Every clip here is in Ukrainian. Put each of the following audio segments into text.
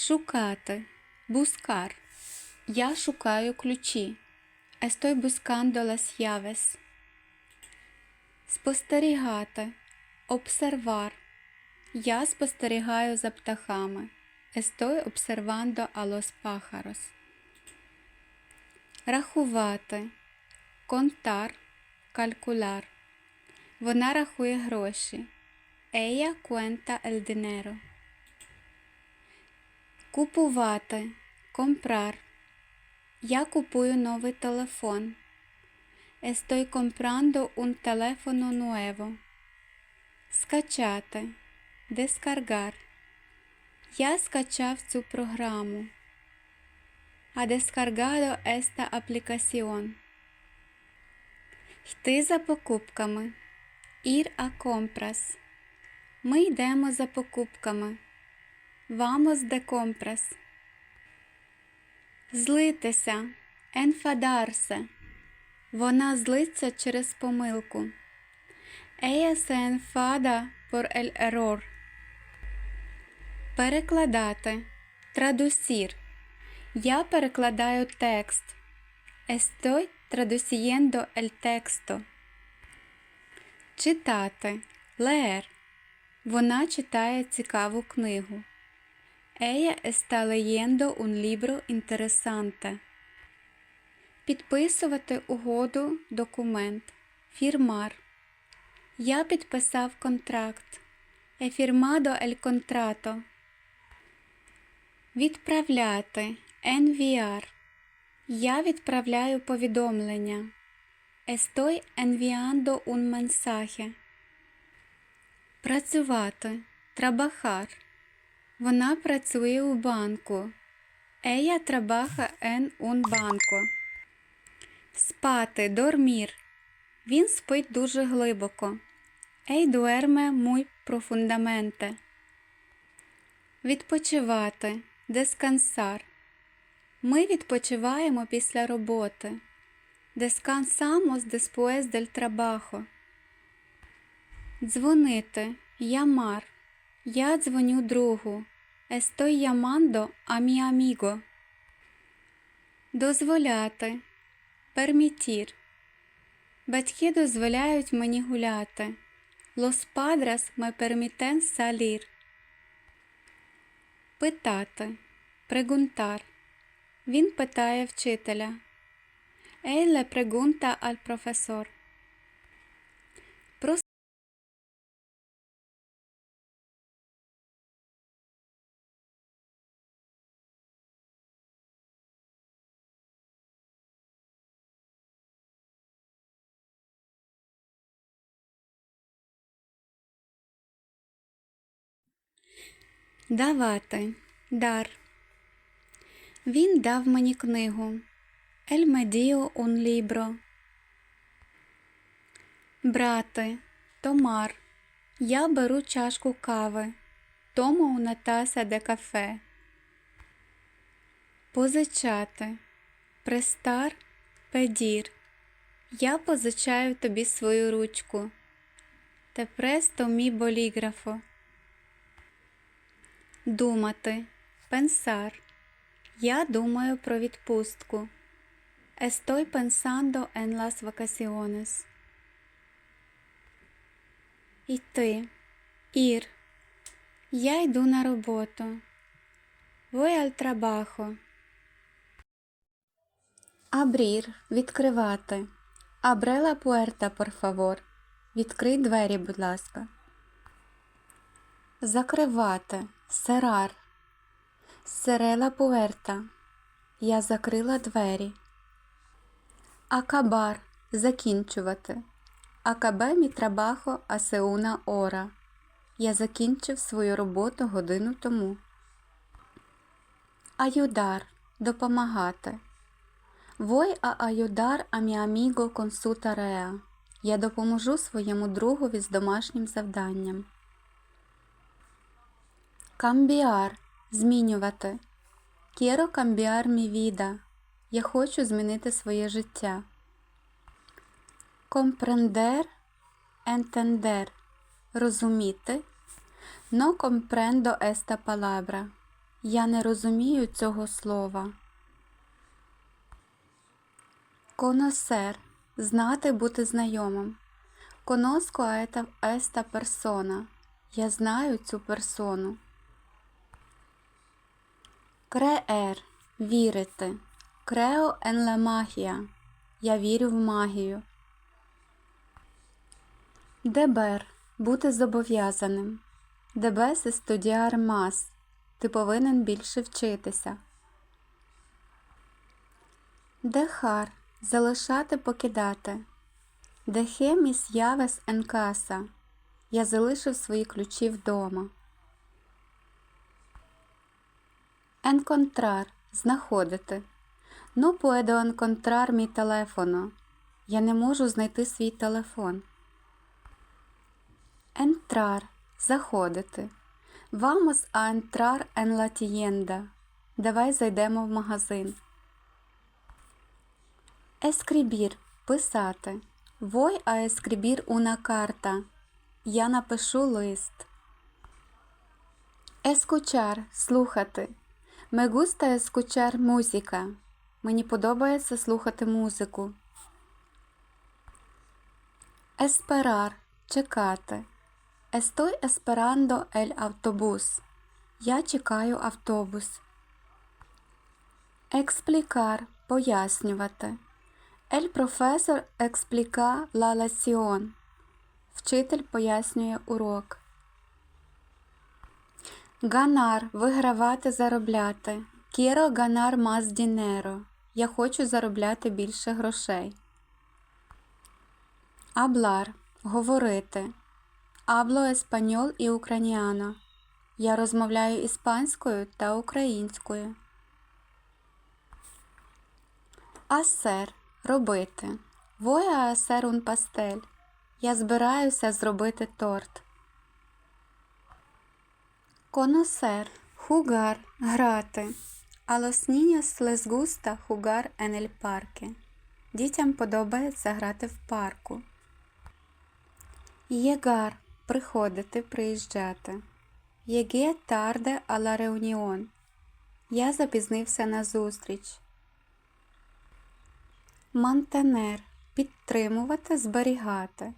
Шукати. Buscar. Я шукаю ключі. Estoy buscando las llaves. Спостерігати. Обсервар. Я спостерігаю за птахами. Estoy a los pájaros. Рахувати. Контар. Калькуляр. Вона рахує гроші. Ella cuenta el dinero. Купувати. Comprar. Я купую новий телефон. Estoy comprando un teléfono nuevo. Скачати. Descargar. Я скачав цю програму. Ha descargado esta aplicación. Йти за покупками. Ir a compras. Ми йдемо за покупками. Vamos de compras. Злитися. Enfadarse. Вона злиться через помилку. Ella se enfada por el. Перекладати. Traducir. Я перекладаю текст. Estoy traduciendo el texto. Читати. Leer. Вона читає цікаву книгу. Ella está leyendo un libro interesante. Підписувати угоду, документ. Фірмар. Я підписав контракт. He firmado el contrato. Відправляти. Enviar. Я відправляю повідомлення. Estoy enviando un mensaje. Працювати. Trabajar. Вона працює у банку. Ella trabaja en un banco. Спати. Dormir. Він спить дуже глибоко. Ей дуерме muy profundamente. Відпочивати. Descansar. Ми відпочиваємо після роботи. Descansamos después del trabajo. Дзвонити. Llamar. Я дзвоню другу. Estoy llamando a mi. Дозволяти. Permitir. Батьки дозволяють мені гуляти. Los padres me permiten salir. Питати. Preguntar. Він питає вчителя. Le pregunta al profesor. Давати. Дар. Він дав мені книгу. Me dio un libro. Брати. Томар. Я беру чашку кави. Tomo una taza de café. Позичати. Престар. Педір. Я позичаю тобі свою ручку. Те престо мі боліграфо. Думати. Пенсар. Я думаю про відпустку. Estoy pensando en las vacaciones. Йти. Ir. Я йду на роботу. Voy al trabajo. Abrir. Відкривати. Abre la puerta, por favor. Відкрий двері, будь ласка. Закривати. Cerré la puerta. Я закрила двері. Акабар закінчувати. Акабе мі трабахо асе una hora. Я закінчив свою роботу годину тому. Аюдар допомагати. Mi amigo con su tarea. Я допоможу своєму другові з домашнім завданням. Камбіар змінювати. Quiero cambiar mi vida. Я хочу змінити своє життя. Comprender, entender. Розуміти. No comprendo esta palabra. Я не розумію цього слова. Коносер знати бути знайомим. A esta persona. Я знаю цю персону. Creer – вірити. En la magia. Я вірю в магію. Дебер – бути зобов'язаним. Дебес estudiar más. Ти повинен більше вчитися. Дехар – залишати покидати. Дехе mis llaves en casa. Я залишив свої ключі вдома. Encontrar – знаходити. Puedo encontrar mi teléfono. Я не можу знайти свій телефон. Entrar – заходити. En la tienda. Давай зайдемо в магазин. Escribir – писати. A escribir una carta. Я напишу лист. Escuchar – слухати. Me gusta escuchar música. Мені подобається слухати музику. Esperar – чекати. Estoy esperando el autobús. Я чекаю автобус. Explicar – пояснювати. El profesor explica la lección. Вчитель пояснює урок. Ганар – вигравати, заробляти. Quiero ganar más dinero. Я хочу заробляти більше грошей. Hablar – говорити. Hablo español і ucraniano. Я розмовляю іспанською та українською. Hacer – робити. A hacer un pastel. Я збираюся зробити торт. Conocer – jugar – грати. A jugar en el parque. Дітям подобається грати в парку. Llegar – приходити, приїжджати. Tarde a la reunión. Я запізнився на зустріч. Mantener – підтримувати, зберігати.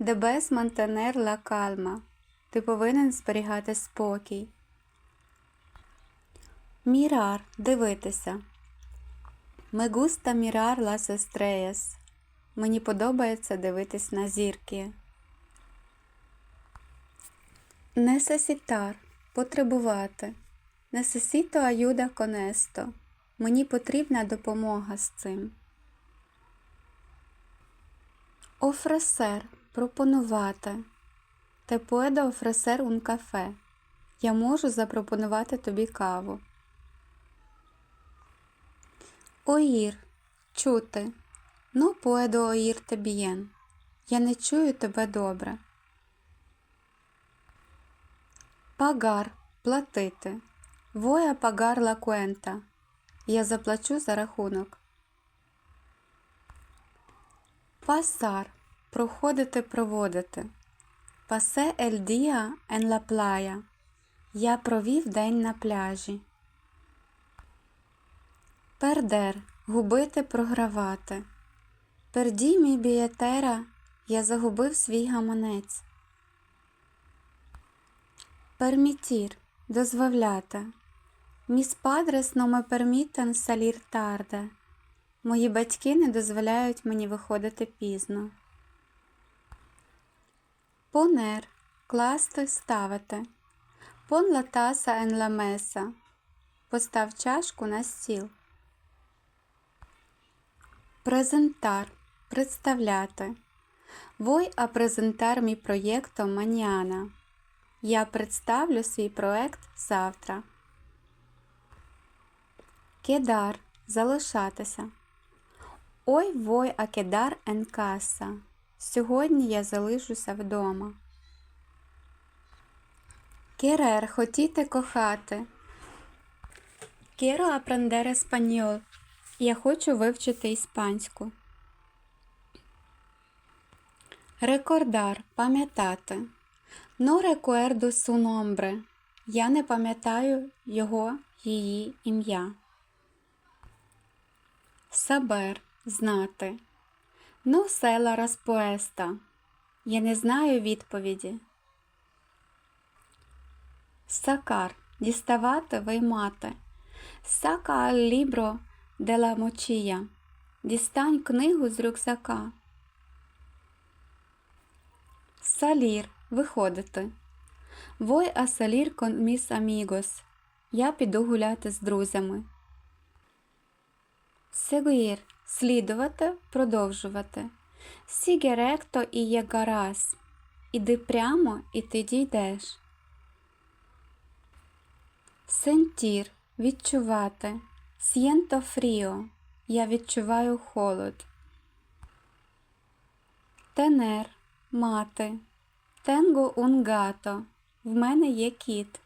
Debes mantener la calma. Ти повинен зберігати спокій. Mirar – дивитися. Me gusta mirar las estrellas. Мені подобається дивитись на зірки. Necesitar – потребувати. Ayuda con esto. Мені потрібна допомога з цим. Ofrecer – пропонувати. Te puedo ofrecer un café. Я можу запропонувати тобі каву. Oír – чути. No puedo oírte bien. Я не чую тебе добре. Pagar – платити. Voy a pagar la. Я заплачу за рахунок. Pasar – проходити, проводити. Pasé el día en la playa. Я провів день на пляжі. Пердер – губити, програвати. Перді мій бієтера. Я загубив свій гаманець. Пермітір – дозволяти. Міс падрес но пермітен салір тарде. Мої батьки не дозволяють мені виходити пізно. Понер – класти, ставити. Таса ен ла меса. Постав чашку на стіл. Презентар – представляти. Voy a presentar mi proyecto mañana. Я представлю свій проект завтра. Кедар – залишатися. Ой voy a quedar en casa. Сьогодні я залишуся вдома. Querer – хотіти кохати. Quiero aprender español. Я хочу вивчити іспанську. Рекордар – пам'ятати. No recuerdo su. Я не пам'ятаю його, її ім'я. Сабер знати. Ну, села розпоеста. Я не знаю відповіді. Сакар діставати, виймати. Сака лібро дела мочія. Дістань книгу з рюкзака. Салір виходити. Вой а кон міс амігос. Я піду гуляти з друзями. Seguir – слідувати, продовжувати. Recto і llegarás. Іди прямо і ти дійдеш. Sentir – відчувати. Siento frío – я відчуваю холод. Tener – мати. Un gato – в мене є кіт.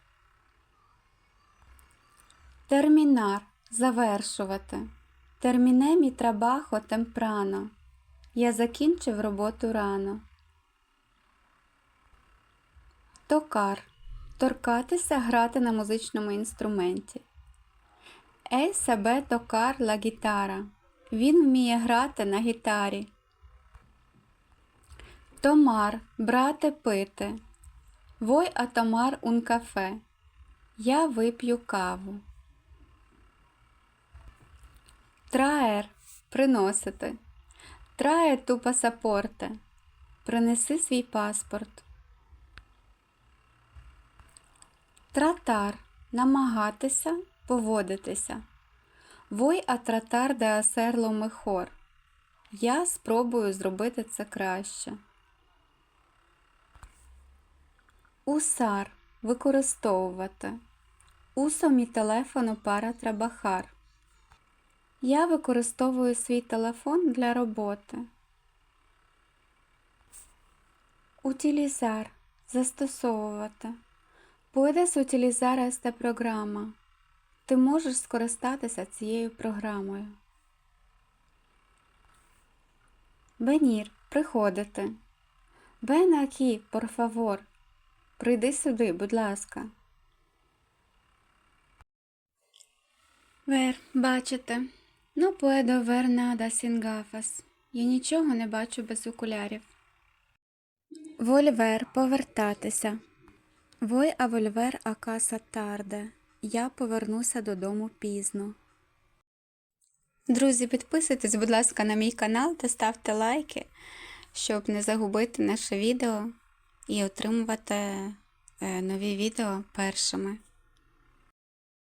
Термінар – завершувати. Терміне мі трабахо темпрано. Я закінчив роботу рано. Токар торкатися, грати на музичному інструменті. Ей себе токар ла гітара. Він вміє грати на гітарі. Томар брати пити. Вой а томар ун кафе. Я вип'ю каву. Траер приносити. Трае ту пасапорте. Принеси свій паспорт. Тратар намагатися, поводитися. Вой а тратар де асерло мехор. Я спробую зробити це краще. Усар використовувати. Усо мі телефону пара трабахар. Я використовую свій телефон для роботи. Утилізар застосовувати. Puedes utilizar esta програма. Ти можеш скористатися цією програмою. Venir – приходити. Ven aquí, por favor. Прийди сюди, будь ласка. Вер, бачите. Ну, puedo ver nada. Я нічого не бачу без окулярів. Вольвер повертатися. Вой а вольвер а тарде. Я повернуся додому пізно. Друзі, підписуйтесь, будь ласка, на мій канал та ставте лайки, щоб не загубити наше відео і отримувати е, нові відео першими.